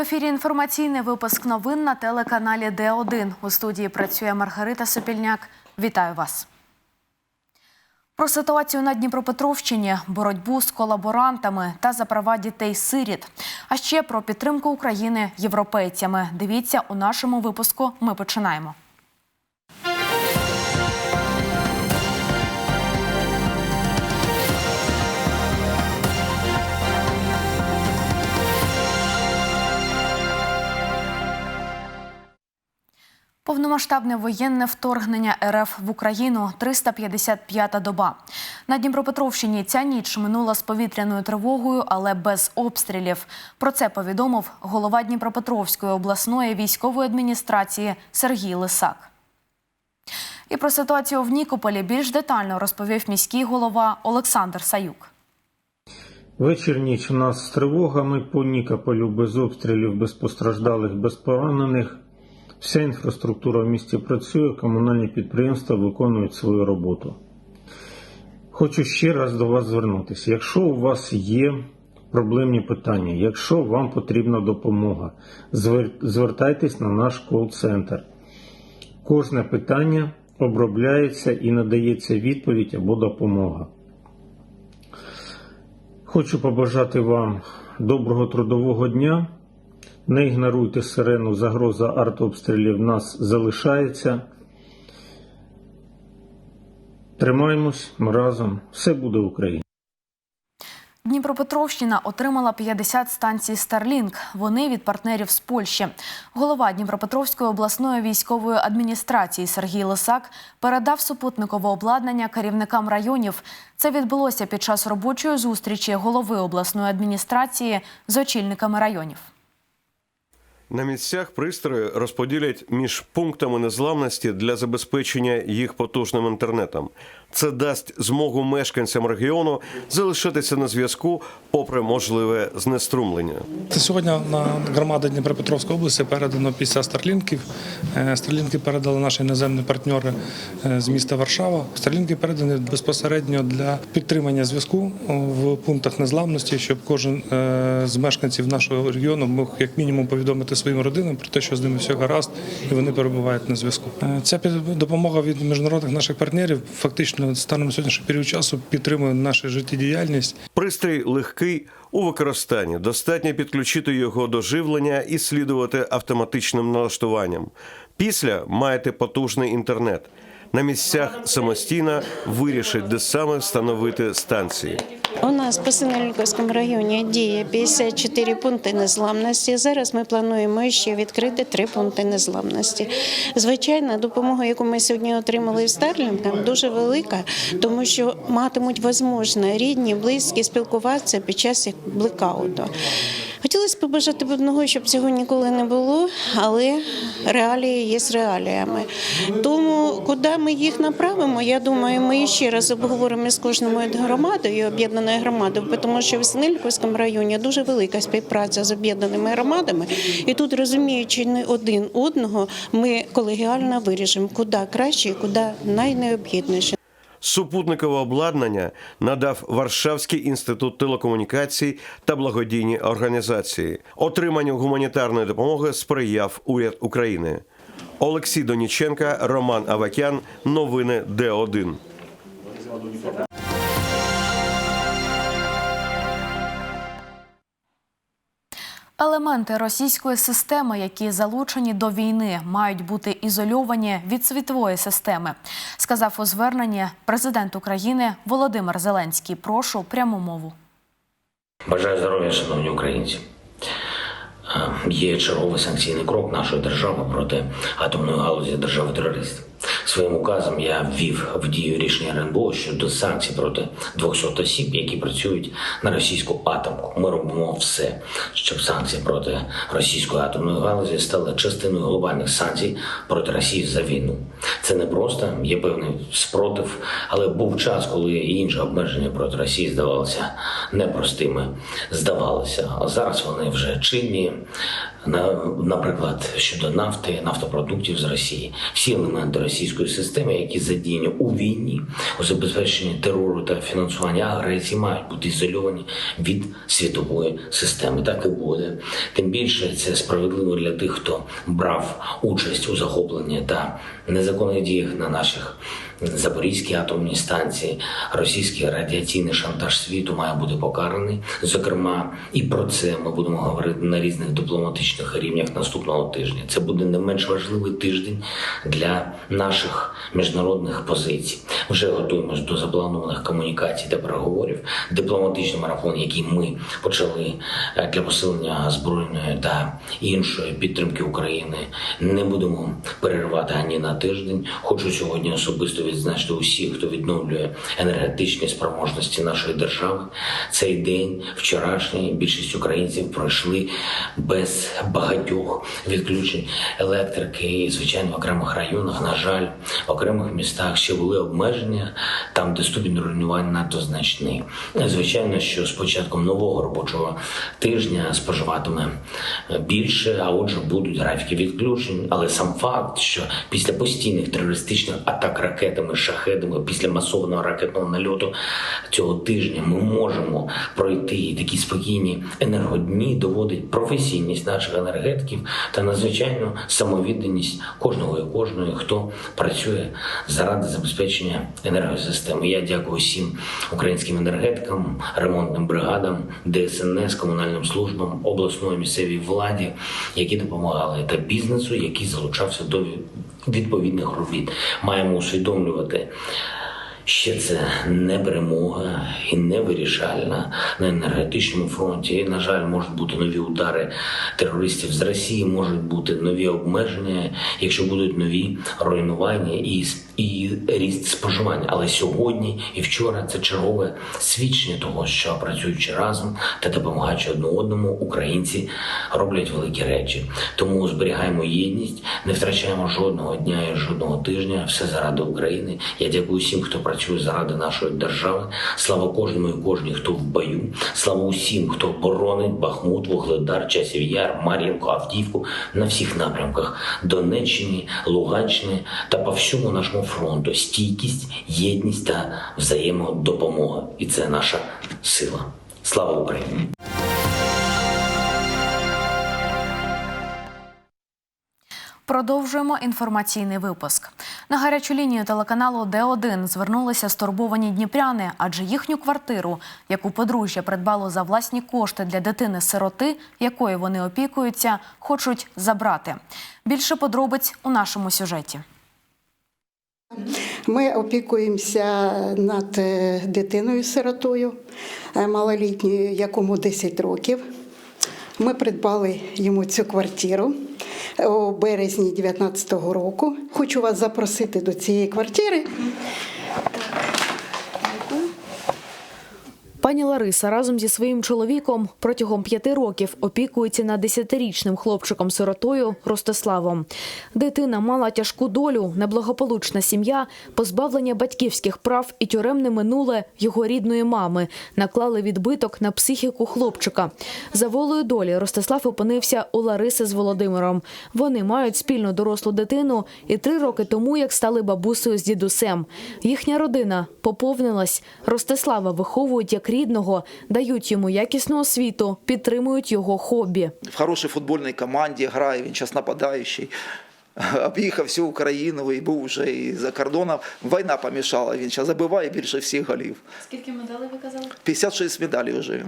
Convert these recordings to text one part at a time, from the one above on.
ефірі інформаційний випуск новин на телеканалі Д1. У студії працює Маргарита Сопільняк. Вітаю вас. Про ситуацію на Дніпропетровщині, боротьбу з колаборантами та за права дітей-сиріт. А ще про підтримку України європейцями. Дивіться у нашому випуску. Ми починаємо. Повномасштабне воєнне вторгнення РФ в Україну 355-та доба. На Дніпропетровщині ця ніч минула з повітряною тривогою, але без обстрілів. Про це повідомив голова Дніпропетровської обласної військової адміністрації Сергій Лисак. І про ситуацію в Нікополі більш детально розповів міський голова Олександр Саюк. Вечір ніч у нас з тривогами по Нікополю без обстрілів, без постраждалих, без поранених. Вся інфраструктура в місті працює, комунальні підприємства виконують свою роботу. Хочу ще раз до вас звернутися. Якщо у вас є проблемні питання, якщо вам потрібна допомога, звертайтесь на наш кол-центр. Кожне питання обробляється і надається відповідь або допомога. Хочу побажати вам доброго трудового дня. Не ігноруйте сирену, загроза артобстрілів нас залишається. Тримаємось ми разом. Все буде Україна. Дніпропетровщина отримала 50 станцій Starlink. Вони від партнерів з Польщі. Голова Дніпропетровської обласної військової адміністрації Сергій Лисак передав супутникове обладнання керівникам районів. Це відбулося під час робочої зустрічі голови обласної адміністрації з очільниками районів. На місцях пристрої розподілять між пунктами незламності для забезпечення їх потужним інтернетом. Це дасть змогу мешканцям регіону залишитися на зв'язку, попри можливе знеструмлення. Сьогодні на громаду Дніпропетровської області передано 50 старлінків. Е, Старлінки передали наші іноземні партнери е, з міста Варшава. Старлінки передані безпосередньо для підтримання зв'язку в пунктах незламності, щоб кожен е, з мешканців нашого регіону мог як мінімум повідомити своїм родинам про те, що з ними все гаразд, і вони перебувають на зв'язку. Е, Ця допомога від міжнародних наших партнерів фактично станом на період часу підтримує нашу життєдіяльність. Пристрій легкий у використанні. Достатньо підключити його до живлення і слідувати автоматичним налаштуванням. Після маєте потужний інтернет. На місцях самостійно вирішить, де саме встановити станції. У нас по Синельниковському районі діє 54 пункти незламності. Зараз ми плануємо ще відкрити три пункти незламності. Звичайно, допомога, яку ми сьогодні отримали в Старлінкам, дуже велика, тому що матимуть можливість рідні, близькі спілкуватися під час блекауту. Хотілося б побажати одного, щоб цього ніколи не було, але реалії є з реаліями. Тому куди ми їх направимо, я думаю, ми ще раз обговоримо з кожною громадою, об'єднаною громадою, тому що в Синельковському районі дуже велика співпраця з об'єднаними громадами, і тут розуміючи не один одного, ми колегіально вирішимо, куди краще, і куди найнеобхідніше. Супутникове обладнання надав Варшавський інститут телекомунікацій та благодійні організації. Отриманню гуманітарної допомоги сприяв уряд України. Олексій Доніченка, Роман Авакян. Новини Д1. Елементи російської системи, які залучені до війни, мають бути ізольовані від світової системи, сказав у зверненні президент України Володимир Зеленський. Прошу пряму мову. Бажаю здоров'я, шановні українці. Е, Є черговий санкційний крок нашої держави проти атомної галузі держави терористів. Своїм указом я ввів в дію рішення РНБО щодо санкцій проти 200 осіб, які працюють на російську атомку. Ми робимо все, щоб санкції проти російської атомної галузі стали частиною глобальних санкцій проти Росії за війну. Це не просто, є певний спротив, але був час, коли інші обмеження проти Росії здавалися непростими. Здавалося, а зараз вони вже чинні. На, наприклад, щодо нафти, нафтопродуктів з Росії, всі елементи російської системи, які задіяні у війні, у забезпеченні терору та фінансуванні агресії, мають бути ізольовані від світової системи. Так і буде. Тим більше це справедливо для тих, хто брав участь у захопленні та незаконних діях на наших Запорізькій атомній станції. Російський радіаційний шантаж світу має бути покараний. Зокрема, і про це ми будемо говорити на різних дипломатичних рівнях наступного тижня. Це буде не менш важливий тиждень для наших міжнародних позицій. Вже готуємось до запланованих комунікацій та переговорів. Дипломатичний марафон, який ми почали е, для посилення збройної та іншої підтримки України, не будемо переривати ані на тиждень. Хочу сьогодні особисто відзначити усіх, хто відновлює енергетичні спроможності нашої держави. Цей день, вчорашній, більшість українців пройшли без багатьох відключень електрики. І, звичайно, в окремих районах, на жаль, в окремих містах ще були обмеження там, де ступінь руйнувань надто значний. Звичайно, що з початком нового робочого тижня споживатиме більше, а отже, будуть графіки відключень. Але сам факт, що після постійних терористичних атак ракетами, шахедами, після масованого ракетного нальоту цього тижня ми можемо пройти такі спокійні енергодні, доводить професійність наших енергетиків та надзвичайну самовідданість кожного і кожної, хто працює заради забезпечення енергосистеми. Я дякую всім українським енергетикам, ремонтним бригадам, ДСНС, комунальним службам, обласної місцевій владі, які допомагали, та бізнесу, який залучався до відповідних робіт. Маємо усвідомлювати. Ще це не перемога і не вирішальна на енергетичному фронті. І, на жаль, можуть бути нові удари терористів з Росії, можуть бути нові обмеження, якщо будуть нові руйнування і, і ріст споживання. Але сьогодні і вчора це чергове свідчення того, що працюючи разом та допомагаючи одне одному, українці роблять великі речі. Тому зберігаємо єдність, не втрачаємо жодного дня і жодного тижня. Все заради України. Я дякую всім, хто працює заради нашої держави. Слава кожному і кожній, хто в бою. Слава усім, хто боронить Бахмут, Вугледар, Часів Яр, Мар'їнку, Авдіївку на всіх напрямках Донеччині, Луганщини та по всьому нашому фронту. Стійкість, єдність та взаємодопомога. І це наша сила. Слава Україні! Продовжуємо інформаційний випуск. На гарячу лінію телеканалу Д1 звернулися стурбовані дніпряни, адже їхню квартиру, яку подружжя придбало за власні кошти для дитини-сироти, якою вони опікуються, хочуть забрати. Більше подробиць у нашому сюжеті. Ми опікуємося над е, дитиною-сиротою е, малолітньою, якому 10 років. Ми придбали йому цю квартиру у березні 2019 року. Хочу вас запросити до цієї квартири. Пані Лариса разом зі своїм чоловіком протягом п'яти років опікується над десятирічним хлопчиком-сиротою Ростиславом. Дитина мала тяжку долю, неблагополучна сім'я, позбавлення батьківських прав і тюремне минуле його рідної мами наклали відбиток на психіку хлопчика. За волею долі Ростислав опинився у Лариси з Володимиром. Вони мають спільну дорослу дитину і три роки тому, як стали бабусею з дідусем. Їхня родина поповнилась. Ростислава виховують як рідного, дають йому якісну освіту, підтримують його хобі. в хорошій футбольній команді грає, він зараз нападаючий. Об'їхав всю Україну і був вже і за кордоном. Війна помішала, він зараз забиває більше всіх голів. Скільки медалей ви казали? 56 медалей вже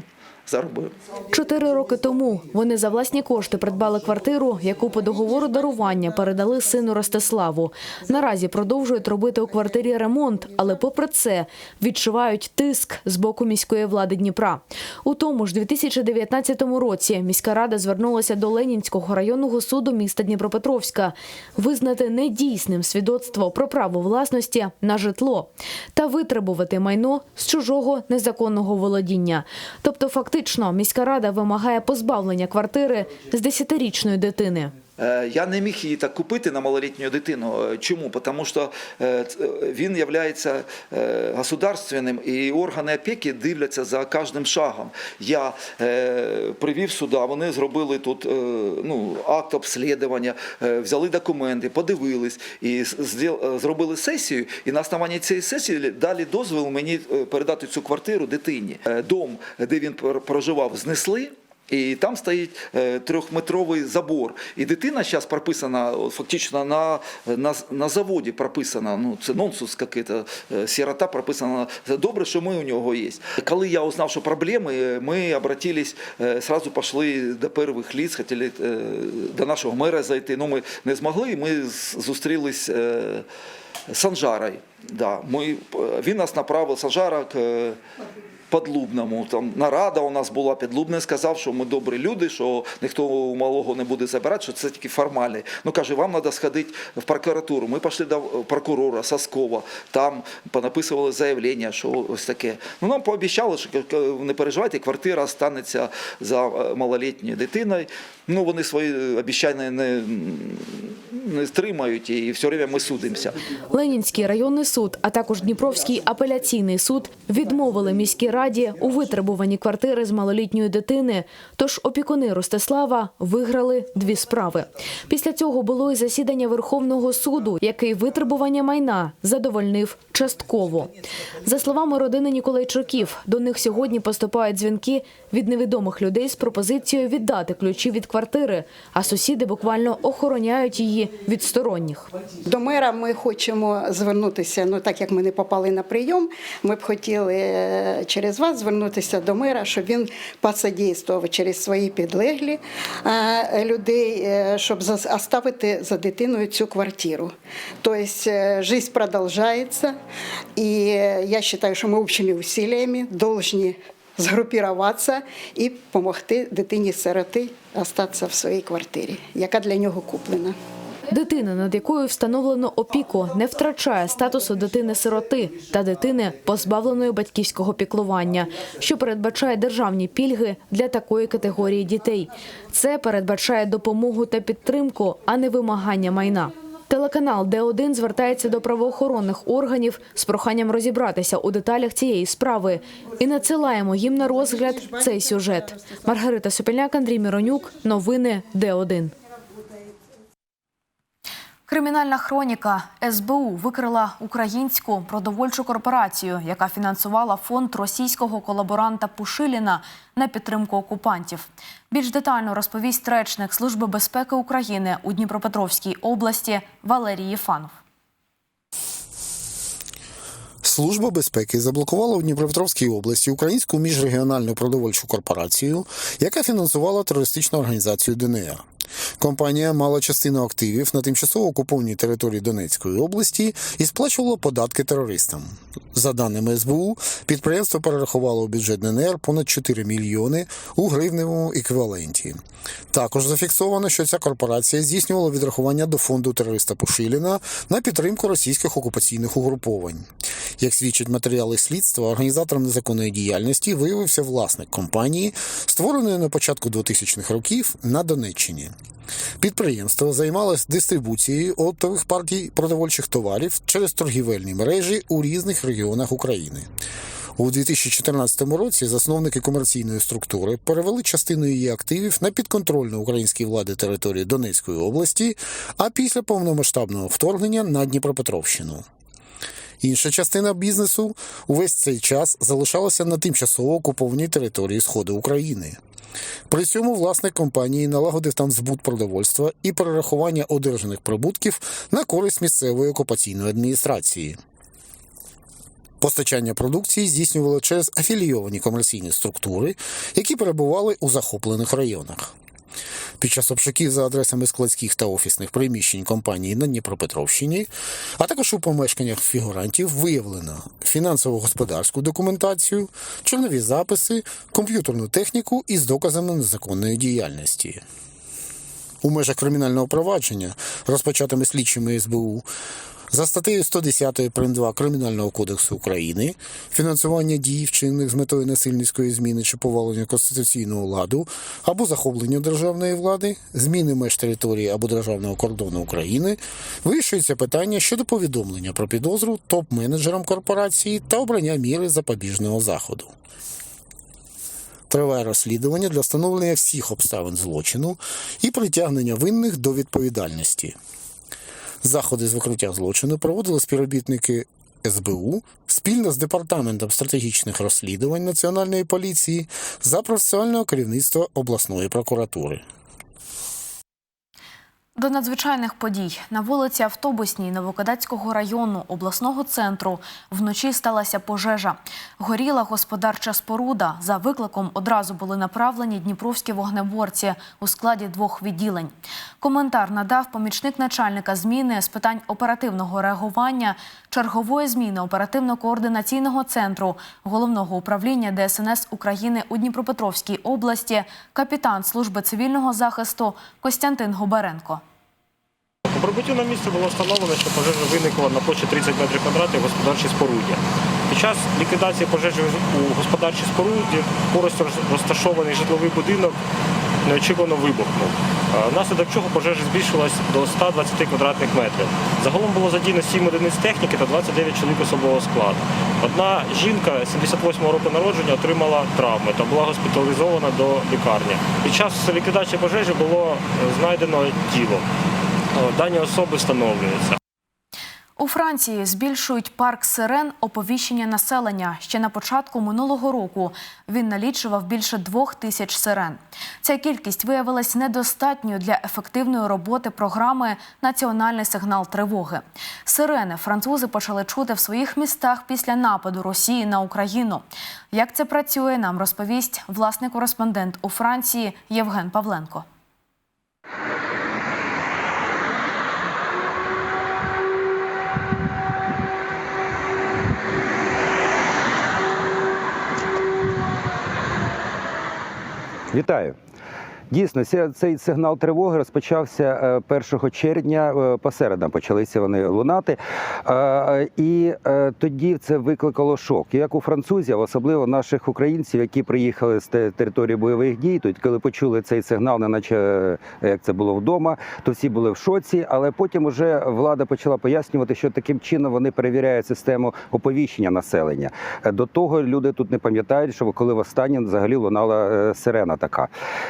заробив. Чотири роки тому вони за власні кошти придбали квартиру, яку по договору дарування передали сину Ростиславу. Наразі продовжують робити у квартирі ремонт, але попри це відчувають тиск з боку міської влади Дніпра. У тому ж 2019 році міська рада звернулася до Ленінського районного суду міста Дніпропетровська визнати недійсним свідоцтво про право власності на житло та витребувати майно з чужого незаконного володіння. Тобто, фактично, міська рада вимагає позбавлення квартири з 10-річної дитини. Е, Я не міг її так купити на малолітню дитину. Е, Чому? Тому що е, він є государственним і органи опіки дивляться за кожним шагом. Я привів сюди, вони зробили тут ну, акт обслідування, взяли документи, подивились і зробили сесію. І на основанні цієї сесії дали дозвіл мені передати цю квартиру дитині. Дом, де він пр- проживав, знесли. І там стоїть е, трьохметровий забор. І дитина зараз прописана фактично на, на, на заводі прописана. Ну, це нонсенс який-то, е, сирота прописана. Це добре, що ми у нього є. Коли я узнав, що проблеми, е, ми обратились, сразу пішли до перших ліс, хотіли до нашого мера зайти. Ну, ми не змогли, ми зустрілись з Санжарою. Да, ми, він нас направив Санжара к Подлубному. Там нарада у нас була Підлубний сказав, що ми добрі люди, що ніхто у малого не буде забирати, що це тільки формалі. Ну каже, вам треба сходити в прокуратуру. Ми пішли до прокурора Соскова, там понаписували заявлення, що ось таке. Ну нам пообіцяли, що е, не переживайте, квартира станеться за е, малолітньою дитиною. Ну вони свої обіцяння не, не стримають і все время ми судимося. Ленінський районний суд, а також Дніпровський апеляційний суд відмовили міській раді у витребуванні квартири з малолітньої дитини. Тож опікуни Ростислава виграли дві справи. Після цього було і засідання Верховного суду, який витребування майна задовольнив частково. За словами родини Ніколайчуків, до них сьогодні поступають дзвінки від невідомих людей з пропозицією віддати ключі від квартири, а сусіди буквально охороняють її від сторонніх. До мера ми хочемо звернутися. Ну так як ми не попали на прийом, ми б хотіли е, через вас звернутися до мера, щоб він посодействував через свої підлеглі е, людей, е, щоб за- оставити за дитиною цю квартиру. Тобто життя продовжується, і я вважаю, що ми общими усилиями повинні згрупіруватися і допомогти дитині сироти залишитися в своїй квартирі, яка для нього куплена. Дитина, над якою встановлено опіку, не втрачає статусу дитини-сироти та дитини, позбавленої батьківського піклування, що передбачає державні пільги для такої категорії дітей. Це передбачає допомогу та підтримку, а не вимагання майна. Телеканал Д1 звертається до правоохоронних органів з проханням розібратися у деталях цієї справи і надсилаємо їм на розгляд цей сюжет. Маргарита Сопільняк, Андрій Міронюк. Новини Д1. Кримінальна хроніка СБУ викрила українську продовольчу корпорацію, яка фінансувала фонд російського колаборанта Пушиліна на підтримку окупантів. Більш детально розповість речник Служби безпеки України у Дніпропетровській області Валерій Єфанов. Служба безпеки заблокувала в Дніпропетровській області українську міжрегіональну продовольчу корпорацію, яка фінансувала терористичну організацію ДНР. Компанія мала частину активів на тимчасово окупованій території Донецької області і сплачувала податки терористам. За даними СБУ, підприємство перерахувало у бюджет ДНР понад 4 мільйони у гривневому еквіваленті. Також зафіксовано, що ця корпорація здійснювала відрахування до фонду терориста Пушиліна на підтримку російських окупаційних угруповань. Як свідчать матеріали слідства, організатором незаконної діяльності виявився власник компанії, створеної на початку 2000-х років на Донеччині. Підприємство займалось дистрибуцією оптових партій продовольчих товарів через торгівельні мережі у різних регіонах України. У 2014 році засновники комерційної структури перевели частину її активів на підконтрольну українській влади території Донецької області, а після повномасштабного вторгнення на Дніпропетровщину. Інша частина бізнесу увесь цей час залишалася на тимчасово окупованій території Сходу України. При цьому власник компанії налагодив там збут продовольства і перерахування одержаних прибутків на користь місцевої окупаційної адміністрації. Постачання продукції здійснювало через афілійовані комерційні структури, які перебували у захоплених районах. Під час обшуків за адресами складських та офісних приміщень компанії на Дніпропетровщині, а також у помешканнях фігурантів виявлено фінансово-господарську документацію, чорнові записи, комп'ютерну техніку із доказами незаконної діяльності. У межах кримінального провадження, розпочатими слідчими СБУ, За статтею 110 прим. 2 Кримінального кодексу України фінансування дій, вчинених з метою насильницької зміни чи повалення конституційного ладу або захоплення державної влади, зміни меж території або державного кордону України, вирішується питання щодо повідомлення про підозру топ-менеджерам корпорації та обрання міри запобіжного заходу. Триває розслідування для встановлення всіх обставин злочину і притягнення винних до відповідальності. Заходи з викриття злочину проводили співробітники СБУ спільно з департаментом стратегічних розслідувань Національної поліції за процесуального керівництва обласної прокуратури. До надзвичайних подій на вулиці Автобусній Новокадацького району обласного центру вночі сталася пожежа. Горіла господарча споруда. За викликом одразу були направлені дніпровські вогнеборці у складі двох відділень. Коментар надав помічник начальника зміни з питань оперативного реагування, чергової зміни оперативно-координаційного центру головного управління ДСНС України у Дніпропетровській області, капітан служби цивільного захисту Костянтин Губаренко. По на місце було встановлено, що пожежа виникла на площі 30 метрів квадратних господарчій споруді. Під час ліквідації пожежі у господарчій споруді поруч розташований житловий будинок неочікувано вибухнув. Е, Внаслідок чого пожежа збільшилась до 120 квадратних метрів. Загалом було задіяно 7 одиниць техніки та 29 чоловік особового складу. Одна жінка 78-го року народження отримала травми та була госпіталізована до лікарні. Під час ліквідації пожежі було е, знайдено тіло. Е, Дані особи встановлюються. У Франції збільшують парк сирен оповіщення населення. Ще на початку минулого року він налічував більше двох тисяч сирен. Ця кількість виявилась недостатньою для ефективної роботи програми Національний сигнал тривоги. Сирени французи почали чути в своїх містах після нападу Росії на Україну. Як це працює, нам розповість власний кореспондент у Франції Євген Павленко. Вітаю. Дійсно, цей сигнал тривоги розпочався е, 1 червня. е, Посередам почалися вони лунати. Е, І е, тоді це викликало шок. Як у французів, особливо наших українців, які приїхали з території бойових дій, то коли почули цей сигнал, не наче е, як це було вдома, то всі були в шоці. Але потім уже влада почала пояснювати, що таким чином вони перевіряють систему оповіщення населення. Е, До того люди тут не пам'ятають, що коли востаннє взагалі лунала е, сирена така.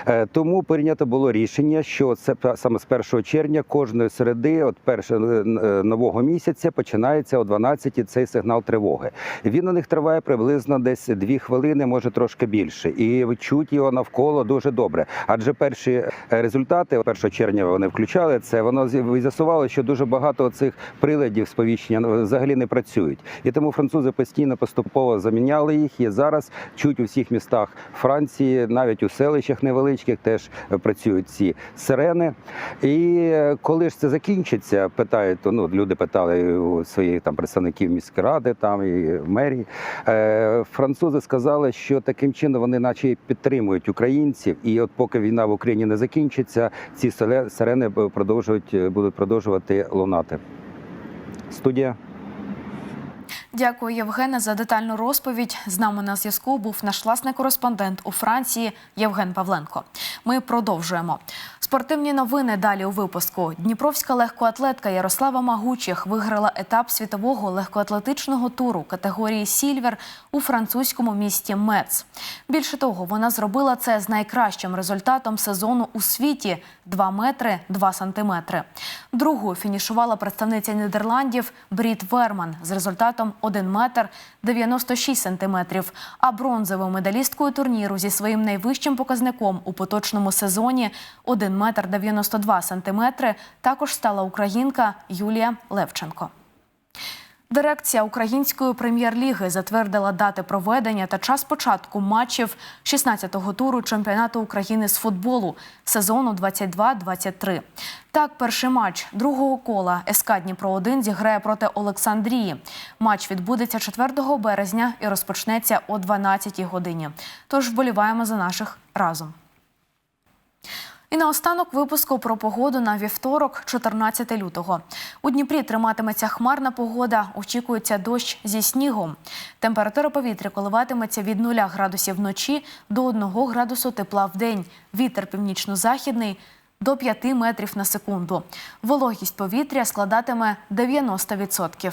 Е, Тому прийнято було рішення, що це саме з 1 червня кожної середи, от першого е, нового місяця, починається о 12 цей сигнал тривоги. Він у них триває приблизно десь дві хвилини, може трошки більше, і чуть його навколо дуже добре. Адже перші е, результати 1 червня вони включали це. Воно з'ясувало, що дуже багато цих приладів сповіщення ну, взагалі не працюють. І тому французи постійно поступово заміняли їх. І зараз чуть у всіх містах Франції, навіть у селищах невеличких, теж е, працюють ці сирени. І е, коли ж це закінчиться, питають, ну люди питали у своїх там представників міськради, там і мерії. Е, французи сказали, що таким чином вони, наче підтримують українців, і от поки війна в Україні не закінчиться, ці сирени продовжують будуть продовжувати лунати. Студія. Дякую, Євгене, за детальну розповідь. З нами на зв'язку був наш власний кореспондент у Франції Євген Павленко. Ми продовжуємо. Спортивні новини далі у випуску. Дніпровська легкоатлетка Ярослава Магучих виграла етап світового легкоатлетичного туру категорії Сільвер у французькому місті Мец. Більше того, вона зробила це з найкращим результатом сезону у світі 2 метри 2 сантиметри. Другою фінішувала представниця Нідерландів Брід Верман з результатом 1 метр 96 сантиметрів. А бронзовою медалісткою турніру зі своїм найвищим показником у поточному сезоні 1 метр 92 сантиметри також стала українка Юлія Левченко. Дирекція української прем'єр-ліги затвердила дати проведення та час початку матчів 16-го туру чемпіонату України з футболу сезону 22-23. Так, перший матч другого кола СК Дніпро 1 зіграє проти Олександрії. Матч відбудеться 4 березня і розпочнеться о 12 годині. Тож вболіваємо за наших разом. І наостанок випуску про погоду на вівторок, 14 лютого. У Дніпрі триматиметься хмарна погода, очікується дощ зі снігом. Температура повітря коливатиметься від 0 градусів вночі до 1 градусу тепла в день. Вітер північно-західний до 5 метрів на секунду. Вологість повітря складатиме 90%.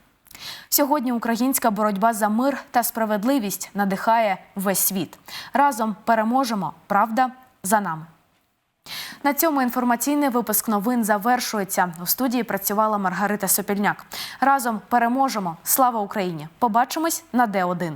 Сьогодні українська боротьба за мир та справедливість надихає весь світ. Разом переможемо. Правда за нами. На цьому інформаційний випуск новин завершується. У студії працювала Маргарита Сопільняк. Разом переможемо. Слава Україні! Побачимось на Д1.